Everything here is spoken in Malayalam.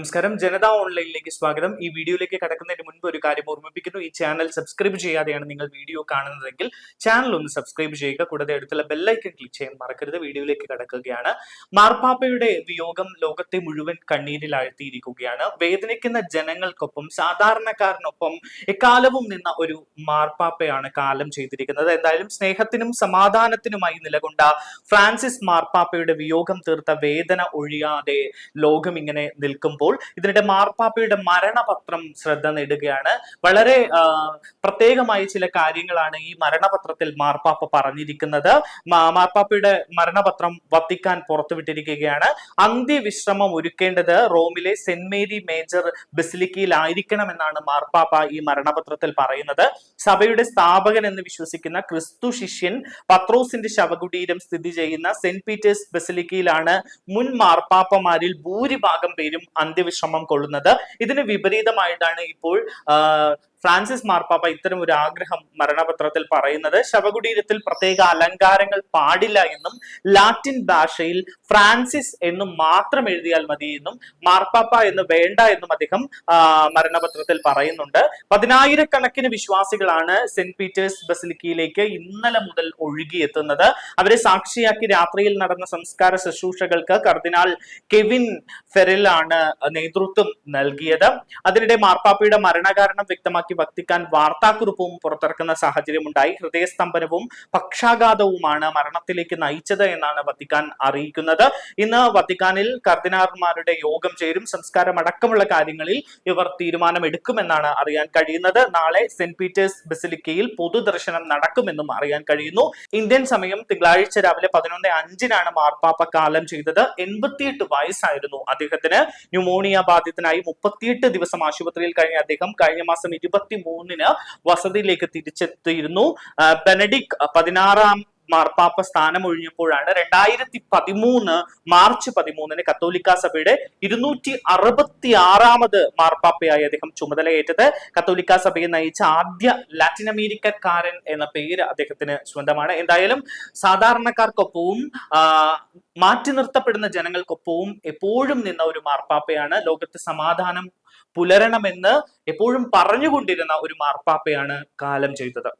നമസ്കാരം. ജനത ഓൺലൈനിലേക്ക് സ്വാഗതം. ഈ വീഡിയോയിലേക്ക് കടക്കുന്നതിന് മുൻപ് ഒരു കാര്യം ഓർമ്മിപ്പിക്കുന്നു. ഈ ചാനൽ സബ്സ്ക്രൈബ് ചെയ്യാതെയാണ് നിങ്ങൾ വീഡിയോ കാണുന്നതെങ്കിൽ ചാനൽ ഒന്ന് സബ്സ്ക്രൈബ് ചെയ്യുക. കൂടാതെ അടുത്തുള്ള ബെല്ലൈക്കൺ ക്ലിക്ക് ചെയ്യാൻ മറക്കരുത്. വീഡിയോയിലേക്ക് കടക്കുകയാണ്. മാർപ്പാപ്പയുടെ വിയോഗം ലോകത്തെ മുഴുവൻ കണ്ണീരിൽ ആഴ്ത്തിയിരിക്കുകയാണ് വേദനിക്കുന്ന ജനങ്ങൾക്കൊപ്പം സാധാരണക്കാരനൊപ്പം എക്കാലവും നിന്ന ഒരു മാർപ്പാപ്പയാണ് കാലം ചെയ്തിരിക്കുന്നത്. എന്തായാലും സ്നേഹത്തിനും സമാധാനത്തിനുമായി നിലകൊണ്ട ഫ്രാൻസിസ് മാർപ്പാപ്പയുടെ വിയോഗം തീർത്ത വേദന ഒഴിയാതെ ലോകം ഇങ്ങനെ നിൽക്കുമ്പോൾ ഇതിനിടെ മാർപ്പാപ്പയുടെ മരണപത്രം ശ്രദ്ധ നേടുകയാണ്. വളരെ പ്രത്യേകമായ ചില കാര്യങ്ങളാണ് ഈ മരണപത്രത്തിൽ മാർപ്പാപ്പ പറഞ്ഞിരിക്കുന്നത്. മാർപ്പാപ്പയുടെ മരണപത്രം വത്തിക്കാൻ പുറത്തുവിട്ടിരിക്കുകയാണ്. അന്ത്യവിശ്രമം ഒരുക്കേണ്ടത് റോമിലെ സെന്റ് മേരി മേജർ ബസിലിക്കയിലായിരിക്കണമെന്നാണ് മാർപ്പാപ്പ ഈ മരണപത്രത്തിൽ പറയുന്നത്. സഭയുടെ സ്ഥാപകൻ എന്ന് വിശ്വസിക്കുന്ന ക്രിസ്തു ശിഷ്യൻ പത്രോസിന്റെ ശവകുടീരം സ്ഥിതി ചെയ്യുന്ന സെന്റ് പീറ്റേഴ്സ് ബസിലിക്കയിലാണ് മുൻ മാർപ്പാപ്പമാരിൽ ഭൂരിഭാഗം പേരും അന്ത്യവിശ്രമം കൊള്ളുന്നത്. ഇതിന് വിപരീതമായിട്ടാണ് ഇപ്പോൾ ഫ്രാൻസിസ് മാർപ്പാപ്പ ഇത്തരം ഒരു ആഗ്രഹം മരണപത്രത്തിൽ പറയുന്നത് ശവകുടീരത്തിൽ പ്രത്യേക അലങ്കാരങ്ങൾ പാടില്ല എന്നും ലാറ്റിൻ ഭാഷയിൽ ഫ്രാൻസിസ് എന്നും മാത്രം എഴുതിയാൽ മതി എന്നും മാർപ്പാപ്പ എന്ന് വേണ്ട എന്നും അദ്ദേഹം മരണപത്രത്തിൽ പറയുന്നുണ്ട്. പതിനായിരക്കണക്കിന് വിശ്വാസികളാണ് സെന്റ് പീറ്റേഴ്സ് ബസിലിക്കയിലേക്ക് ഇന്നലെ മുതൽ ഒഴുകിയെത്തുന്നത്. അവരെ സാക്ഷിയാക്കി രാത്രിയിൽ നടന്ന സംസ്കാര ശുശ്രൂഷകൾക്ക് കർദിനാൾ കെവിൻ ഫെറിലാണ് നേതൃത്വം നൽകിയത്. അതിനിടെ മാർപ്പാപ്പയുടെ മരണകാരണം വ്യക്തമാക്കി വത്തിക്കാൻ വാർത്താക്കുറിപ്പും പുറത്തിറക്കുന്ന സാഹചര്യമുണ്ടായി. ഹൃദയസ്തംഭനവും പക്ഷാഘാതവുമാണ് മരണത്തിലേക്ക് നയിച്ചത് എന്നാണ് വത്തിക്കാൻ അറിയിക്കുന്നത്. ഇന്ന് വത്തിക്കാനിൽ കർദിനാർമാരുടെ യോഗം ചേരും. സംസ്കാരം അടക്കമുള്ള കാര്യങ്ങളിൽ ഇവർ തീരുമാനമെടുക്കുമെന്നാണ് അറിയാൻ കഴിയുന്നത്. നാളെ സെന്റ് പീറ്റേഴ്സ് ബസിലിക്കയിൽ പൊതുദർശനം നടക്കുമെന്നും അറിയാൻ കഴിയുന്നു. ഇന്ത്യൻ സമയം തിങ്കളാഴ്ച രാവിലെ പതിനൊന്ന് അഞ്ചിനാണ് മാർപ്പാപ്പ കാലം ചെയ്തത്. എൺപത്തിയെട്ട് വയസ്സായിരുന്നു അദ്ദേഹത്തിന്. ന്യൂമോണിയ ബാധിതനായി മുപ്പത്തിയെട്ട് ദിവസം ആശുപത്രിയിൽ കഴിഞ്ഞ അദ്ദേഹം കഴിഞ്ഞ മാസം ഇരുപത്തി മൂന്നിന് വസതിയിലേക്ക് തിരിച്ചെത്തിയിരുന്നു. ബെനഡിക് പതിനാറാം മാർപ്പാപ്പ സ്ഥാനം ഒഴിഞ്ഞപ്പോഴാണ് രണ്ടായിരത്തി പതിമൂന്ന് മാർച്ച് പതിമൂന്നിന് കത്തോലിക്ക സഭയുടെ ഇരുന്നൂറ്റി അറുപത്തി ആറാമത് മാർപ്പാപ്പയായി അദ്ദേഹം ചുമതലയേറ്റത്. കത്തോലിക്ക സഭയെ നയിച്ച ആദ്യ ലാറ്റിൻ അമേരിക്കക്കാരൻ എന്ന പേര് അദ്ദേഹത്തിന് സ്വന്തമാണ്. എന്തായാലും സാധാരണക്കാർക്കൊപ്പവും മാറ്റി നിർത്തപ്പെടുന്ന ജനങ്ങൾക്കൊപ്പവും എപ്പോഴും നിന്ന ഒരു മാർപ്പാപ്പയാണ്. ലോകത്ത് സമാധാനം പുലരണമെന്ന് എപ്പോഴും പറഞ്ഞുകൊണ്ടിരുന്ന ഒരു മാർപ്പാപ്പയാണ് കാലം ചെയ്തത്.